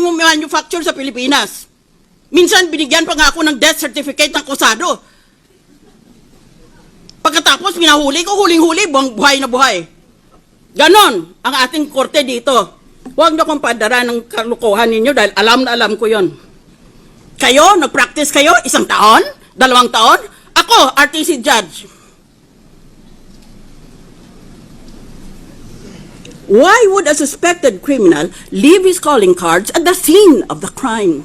mo manufacture sa Pilipinas. Minsan, binigyan pa nga ako ng death certificate ng kusado. Pagkatapos, pinahuli ko, huling-huli, buhay na buhay. Ganon ang ating korte dito. Huwag na kong padara ng kalukuhan ninyo dahil alam na alam ko yon. Kayo, nag-practice kayo isang taon? Dalawang taon? Ako, RTC judge. Why would a suspected criminal leave his calling cards at the scene of the crime?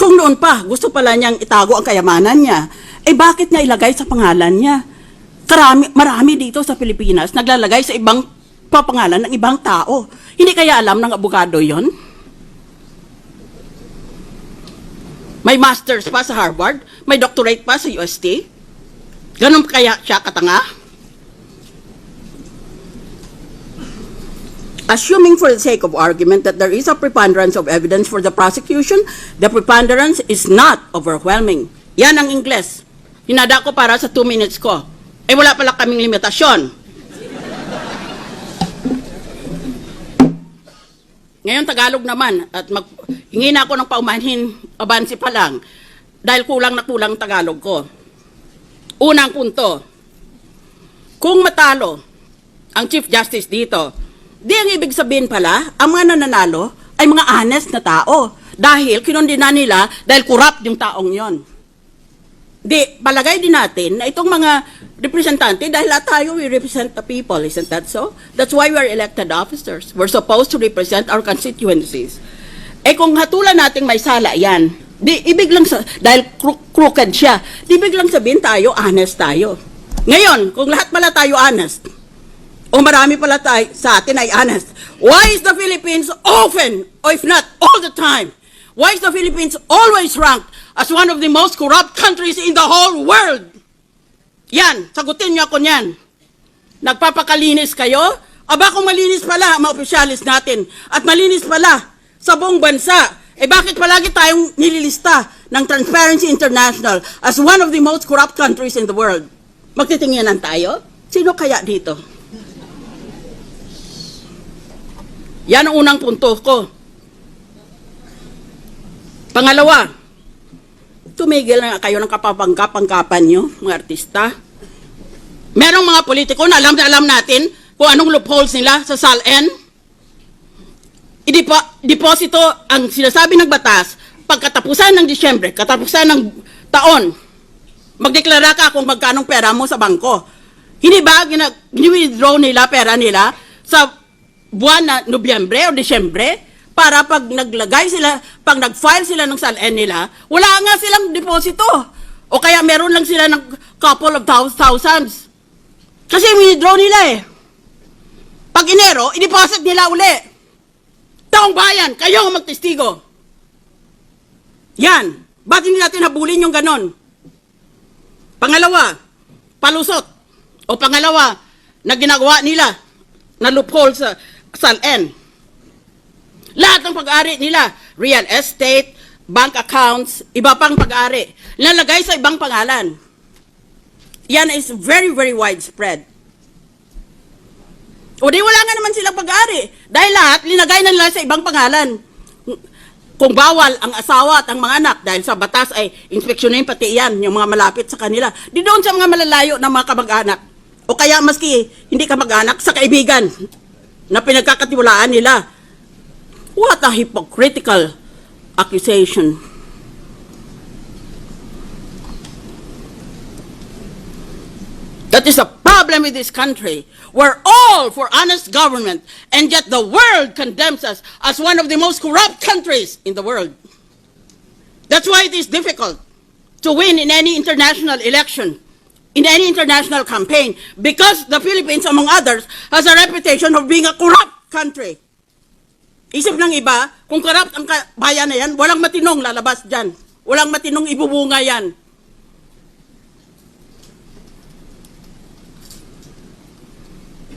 Kung noon pa, gusto pala niyang itago ang kayamanan niya, eh bakit niya ilagay sa pangalan niya? Karami, marami dito sa Pilipinas naglalagay sa ibang papangalan ng ibang tao. Hindi kaya alam ng abogado yon? May master's pa sa Harvard, may doctorate pa sa UST. Ganun kaya siya katanga? Assuming for the sake of argument that there is a preponderance of evidence for the prosecution, the preponderance is not overwhelming. Yan ang Ingles. Hinada ko para sa two minutes ko. Eh wala pala kaming limitasyon. Ngayon Tagalog naman at mag, hingi na ako ng paumanhin abansi pa lang dahil kulang na kulang Tagalog ko. Unang punto, kung matalo ang Chief Justice dito, di ang ibig sabihin pala, ang mga nananalo ay mga honest na tao. Dahil kinundina nila dahil corrupt yung taong yon. Di, palagay din natin na itong mga representante, dahil lahat tayo, we represent the people, isn't that so? That's why we are elected officers. We're supposed to represent our constituencies. Eh kung hatulan nating may sala yan, di ibig lang sa, dahil cro- crooked siya, di ibig lang sabihin tayo, honest tayo. Ngayon, kung lahat pala tayo honest, o marami pala tayo sa atin ay honest, why is the Philippines often, or if not all the time, why is the Philippines always ranked as one of the most corrupt countries in the whole world? Yan, sagutin niyo ako niyan. Nagpapakalinis kayo? Aba kung malinis pala mga opisyalis natin at malinis pala sa buong bansa, eh bakit palagi tayong nililista ng Transparency International as one of the most corrupt countries in the world? Magtitinginan tayo? Sino kaya dito? Yan ang unang punto ko. Pangalawa, tumigil na kayo ng kapapangkapangkapan nyo, mga artista. Merong mga politiko na alam na alam natin kung anong loopholes nila sa SALN. Idipo, deposito ang sinasabi ng batas pagkatapusan ng Disyembre, katapusan ng taon, magdeklara ka kung magkanong pera mo sa bangko. Hindi ba gina, withdraw nila pera nila sa buwan na Nobyembre o Disyembre para pag naglagay sila, pag nag-file sila ng SALN nila, wala nga silang deposito. O kaya meron lang sila ng couple of thou- thousands. Kasi withdraw nila eh. Pag Enero, i-deposit nila uli. Taong bayan, kayo ang magtestigo. Yan. Ba't hindi natin habulin yung ganon? Pangalawa, palusot. O pangalawa, na ginagawa nila na loophole sa SALN. Lahat ng pag-ari nila, real estate, bank accounts, iba pang pag-ari, nalagay sa ibang pangalan. Yan is very, very widespread. O di wala nga naman silang pag-ari. Dahil lahat, linagay na nila sa ibang pangalan. Kung bawal ang asawa at ang mga anak dahil sa batas ay inspeksyonin pati yan, yung mga malapit sa kanila. Di doon sa mga malalayo na mga kamag-anak. O kaya maski hindi kamag-anak, sa kaibigan na pinagkakatiwalaan nila. What a hypocritical accusation. That is a problem with this country. We're all for honest government, and yet the world condemns us as one of the most corrupt countries in the world. That's why it is difficult to win in any international election, in any international campaign, because the Philippines, among others, has a reputation of being a corrupt country. Isip ng iba, kung corrupt ang bayan na yan, walang matinong lalabas dyan. Walang matinong ibubunga yan.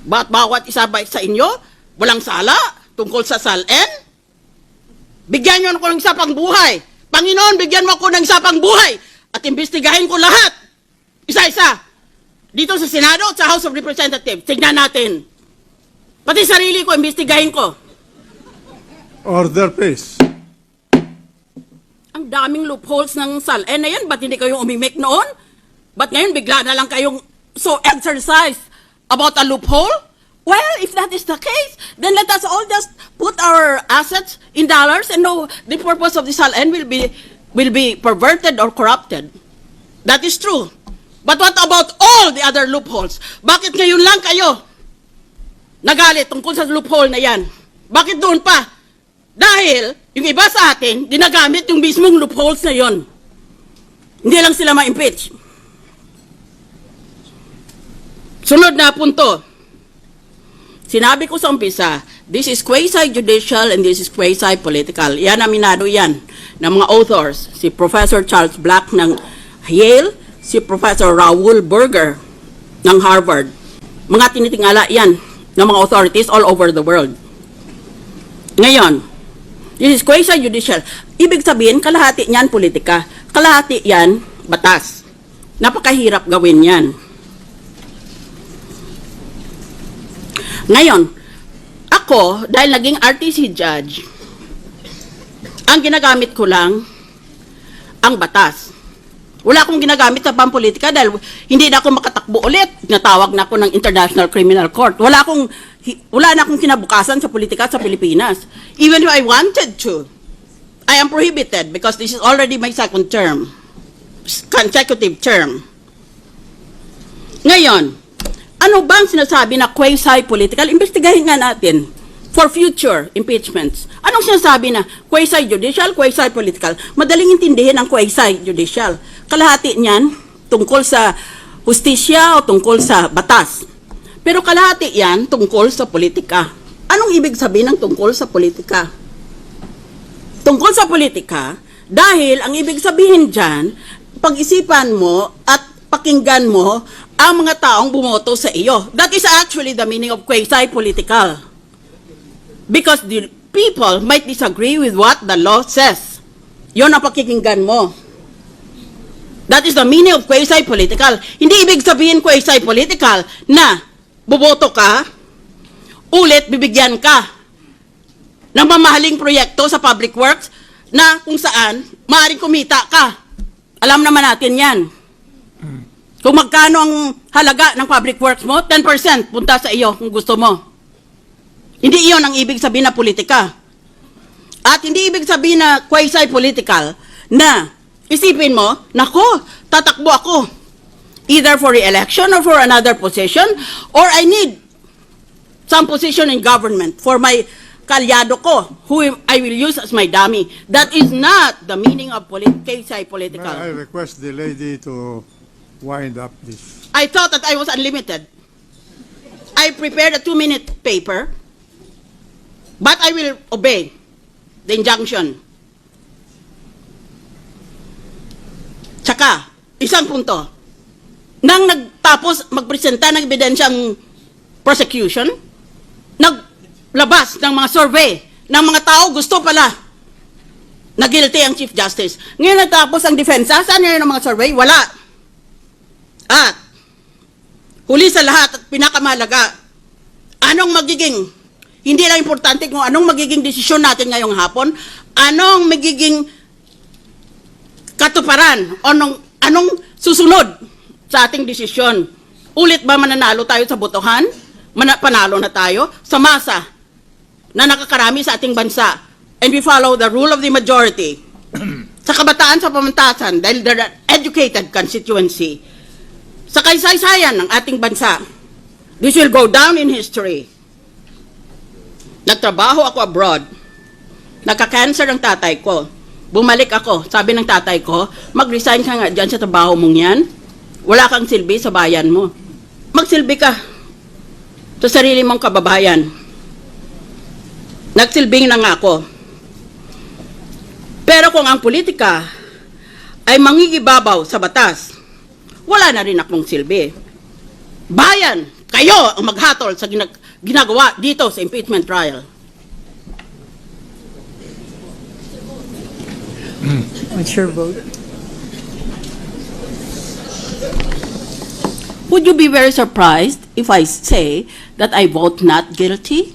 Ba't bawat isa ba sa inyo, walang sala tungkol sa SALN? Bigyan niyo ako ng isa pang buhay. Panginoon, bigyan mo ako ng isa pang buhay at imbestigahin ko lahat. Isa-isa. Dito sa Senado at sa House of Representatives. Tignan natin. Pati sarili ko, imbestigahin ko. Order, please. daming loopholes ng SALN na yan. Ba't hindi kayo umimik noon? Ba't ngayon bigla na lang kayong so exercised about a loophole? Well, if that is the case, then let us all just put our assets in dollars and know the purpose of the SALN will be will be perverted or corrupted. That is true. But what about all the other loopholes? Bakit ngayon lang kayo nagalit tungkol sa loophole na yan? Bakit doon pa? Dahil yung iba sa atin, dinagamit yung mismong loopholes na yon. Hindi lang sila ma-impeach. Sunod na punto. Sinabi ko sa umpisa, this is quasi-judicial and this is quasi-political. Yan aminado yan ng mga authors. Si Professor Charles Black ng Yale, si Professor Raoul Berger ng Harvard. Mga tinitingala yan ng mga authorities all over the world. Ngayon, this is quasi-judicial. Ibig sabihin, kalahati niyan politika. Kalahati yan batas. Napakahirap gawin yan. Ngayon, ako, dahil naging RTC judge, ang ginagamit ko lang ang batas. Wala akong ginagamit sa pampolitika dahil hindi na ako makatakbo ulit. Natawag na ako ng International Criminal Court. Wala akong wala na akong kinabukasan sa politika sa Pilipinas. Even if I wanted to, I am prohibited because this is already my second term. Consecutive term. Ngayon, ano bang sinasabi na quasi-political? Investigahin nga natin for future impeachments. Anong sinasabi na quasi-judicial, quasi-political? Madaling intindihin ang quasi-judicial. Kalahati niyan tungkol sa hustisya o tungkol sa batas. Pero kalahati yan tungkol sa politika. Anong ibig sabihin ng tungkol sa politika? Tungkol sa politika, dahil ang ibig sabihin dyan, pag-isipan mo at pakinggan mo ang mga taong bumoto sa iyo. That is actually the meaning of quasi-political. Because the people might disagree with what the law says. Yon ang pakikinggan mo. That is the meaning of quasi-political. Hindi ibig sabihin quasi-political na buboto ka, ulit bibigyan ka ng mamahaling proyekto sa public works na kung saan maaaring kumita ka. Alam naman natin yan. Kung magkano ang halaga ng public works mo, 10% punta sa iyo kung gusto mo. Hindi iyon ang ibig sabihin na politika. At hindi ibig sabihin na quasi-political na isipin mo, nako, tatakbo ako. Either for re-election or for another position or I need some position in government for my kalyado ko, who I will use as my dummy. That is not the meaning of polit- May I request the lady to wind up this? I thought that I was unlimited. I prepared a two-minute paper, but I will obey the injunction. Tsaka, isang punto. Nang nagtapos magpresenta ng ebidensyang prosecution, naglabas ng mga survey ng mga tao gusto pala na guilty ang Chief Justice. Ngayon natapos ang depensa, saan yun ang mga survey? Wala. At, huli sa lahat at pinakamalaga, anong magiging, hindi lang importante kung anong magiging desisyon natin ngayong hapon, anong magiging katuparan, anong, anong susunod sa ating desisyon. Ulit ba mananalo tayo sa botohan? Mana, panalo na tayo sa masa na nakakarami sa ating bansa and we follow the rule of the majority sa kabataan sa pamantasan dahil they're an educated constituency sa kaysaysayan ng ating bansa. This will go down in history. Nagtrabaho ako abroad. Nagka-cancer ang tatay ko. Bumalik ako. Sabi ng tatay ko, mag-resign ka nga dyan sa trabaho mong yan. Wala kang silbi sa bayan mo. Magsilbi ka sa sarili mong kababayan. Nagsilbing na nga ako. Pero kung ang politika ay mangigibabaw sa batas, wala na rin akong silbi. Bayan, kayo ang maghatol sa ginag- ginagawa dito sa impeachment trial. What's your vote? Would you be very surprised if I say that I vote not guilty?